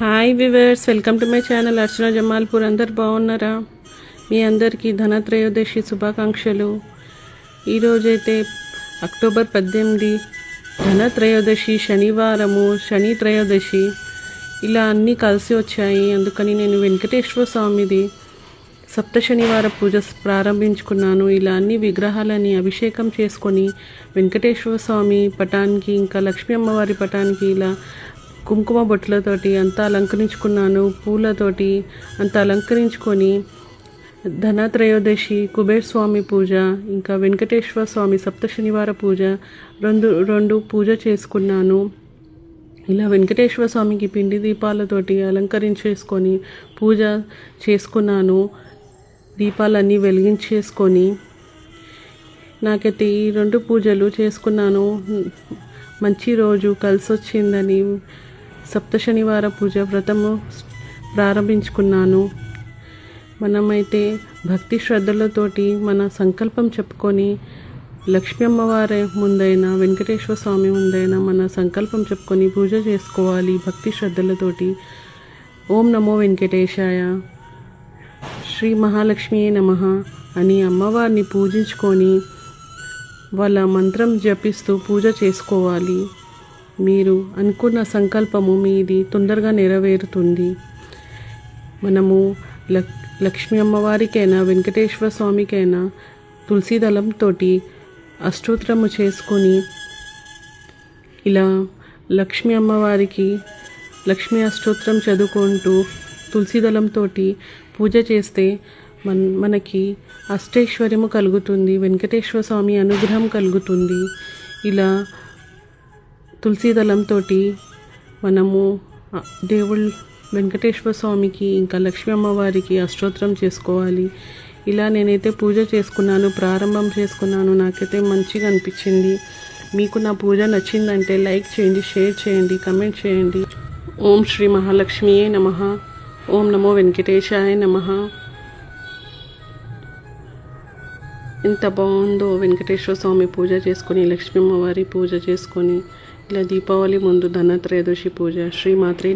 Hi viewers welcome to my channel Archana Jamalpur అందరు బాగున్నారా? మీ అందరికీ ధనత్రయోదశి శుభాకాంక్షలు. ఈరోజైతే అక్టోబర్ పద్దెనిమిది ధనత్రయోదశి శనివారము శని త్రయోదశి. ఇలా అన్నీ కలిసి వచ్చాయి. అందుకని నేను వెంకటేశ్వర స్వామిది సప్త శనివార పూజ ప్రారంభించుకున్నాను. ఇలా అన్ని విగ్రహాలని అభిషేకం చేసుకొని వెంకటేశ్వర స్వామి పటానికి ఇంకా లక్ష్మీ అమ్మవారి పటానికి ఇలా కుంకుమ బొట్లతోటి అంతా అలంకరించుకున్నాను. పూలతోటి అంతా అలంకరించుకొని ధనత్రయోదశి కుబేర్ స్వామి పూజ ఇంకా వెంకటేశ్వర స్వామి సప్త శనివార పూజ రెండు రెండు పూజ చేసుకున్నాను. ఇలా వెంకటేశ్వర స్వామికి పిండి దీపాలతోటి అలంకరించేసుకొని పూజ చేసుకున్నాను. దీపాలన్నీ వెలిగించేసుకొని నాకైతే ఈ రెండు పూజలు చేసుకున్నాను. మంచి రోజు కలిసి వచ్చిందని సప్త శనివార పూజ వ్రతము ప్రారంభించుకున్నాను. మనమైతే భక్తి శ్రద్ధలతోటి మన సంకల్పం చెప్పుకొని లక్ష్మీ అమ్మవారి ముందైనా వెంకటేశ్వర స్వామి ముందైనా మన సంకల్పం చెప్పుకొని పూజ చేసుకోవాలి భక్తి శ్రద్ధలతోటి. ఓం నమో వెంకటేశాయ. శ్రీ మహాలక్ష్మి నమ అని అమ్మవారిని పూజించుకొని వాళ్ళ మంత్రం జపిస్తూ పూజ చేసుకోవాలి. మీరు అనుకున్న సంకల్పము మీది తొందరగా నెరవేరుతుంది. మనము లక్ లక్ష్మీ అమ్మవారికైనా వెంకటేశ్వర స్వామికైనా తులసి దళంతో అష్టోత్తరము చేసుకొని ఇలా లక్ష్మీ అమ్మవారికి లక్ష్మీ అష్టోత్తరం చదువుకుంటూ తులసీదళంతో పూజ చేస్తే మన్ మనకి అష్టైశ్వర్యము కలుగుతుంది వెంకటేశ్వర స్వామి అనుగ్రహం కలుగుతుంది. ఇలా తులసి దళంతో మనము ఆ, వెంకటేశ్వర స్వామికి ఇంకా లక్ష్మీ అమ్మవారికి అష్టోత్తరం చేసుకోవాలి. ఇలా నేనైతే పూజ చేసుకున్నాను ప్రారంభం చేసుకున్నాను. నాకైతే మంచిగా అనిపించింది. మీకు నా పూజ నచ్చిందంటే లైక్ చేయండి షేర్ చేయండి కమెంట్ చేయండి. ఓం శ్రీ మహాలక్ష్మియే నమ. ఓం నమో వెంకటేశాయ నమ. ఎంత బాగుందో వెంకటేశ్వర స్వామి పూజ చేసుకొని లక్ష్మీ అమ్మవారి పూజ చేసుకొని. ఇలా దీపావళి ముందు ధనత్రయోదశి పూజ శ్రీమాత్రి